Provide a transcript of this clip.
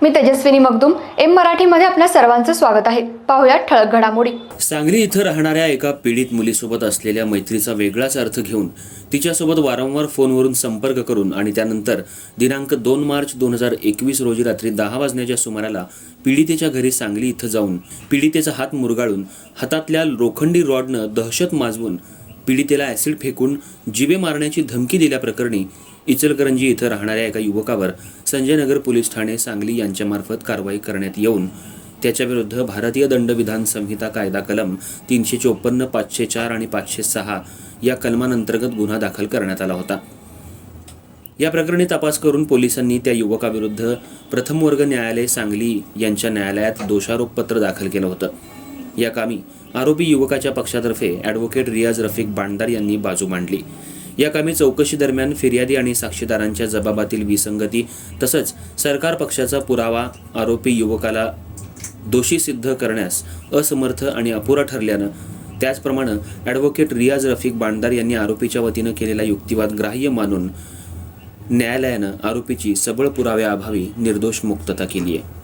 मी Tejaswini Magdum M मराठीमध्ये आपल्या सर्वांचं स्वागत आहे. पाहुयात ठळक घडामोडी. सांगली इथं राहणाऱ्या एका पीडित मुलीसोबत असलेल्या मैत्रीचा वेगळाच अर्थ घेऊन तिच्यासोबत वारंवार फोनवरून संपर्क करून आणि त्यानंतर दिनांक दोन मार्च दोन हजार एकवीस रोजी रात्री दहा वाजण्याच्या सुमाराला पीडितेच्या घरी सांगली इथं जाऊन पीडितेचा हात मुरगाळून हातातल्या लोखंडी रॉडनं दहशत माजवून पीडितेला ॲसिड फेकून जिवे मारण्याची धमकी दिल्याप्रकरणी इचलकरंजी इथं राहणाऱ्या एका युवकावर संजयनगर पोलीस ठाणे सांगली यांच्यामार्फत कारवाई करण्यात येऊन त्याच्याविरुद्ध भारतीय दंडविधान संहिता कायदा कलम तीनशे चोपन्न पाचशे चार आणि पाचशे सहा या कलमांतर्गत गुन्हा दाखल करण्यात आला होता. या प्रकरणी तपास करून पोलिसांनी त्या युवकाविरुद्ध प्रथम वर्ग न्यायालय सांगली यांच्या न्यायालयात दोषारोपपत्र दाखल केलं होतं. या कामी आरोपी युवकाच्या पक्षातर्फे ॲडव्होकेट रियाज रफिक बांडदार यांनी बाजू मांडली. या कामी चौकशी दरम्यान फिर्यादी आणि साक्षीदारांच्या जबाबातील विसंगती तसंच सरकार पक्षाचा पुरावा आरोपी युवकाला दोषी सिद्ध करण्यास असमर्थ आणि अपुरा ठरल्यानं त्याचप्रमाणे ॲडव्होकेट रियाज रफिक बांडदार यांनी आरोपीच्या वतीनं केलेला युक्तिवाद ग्राह्य मानून न्यायालयानं आरोपीची सबळ पुराव्याअभावी निर्दोष मुक्तता केली आहे.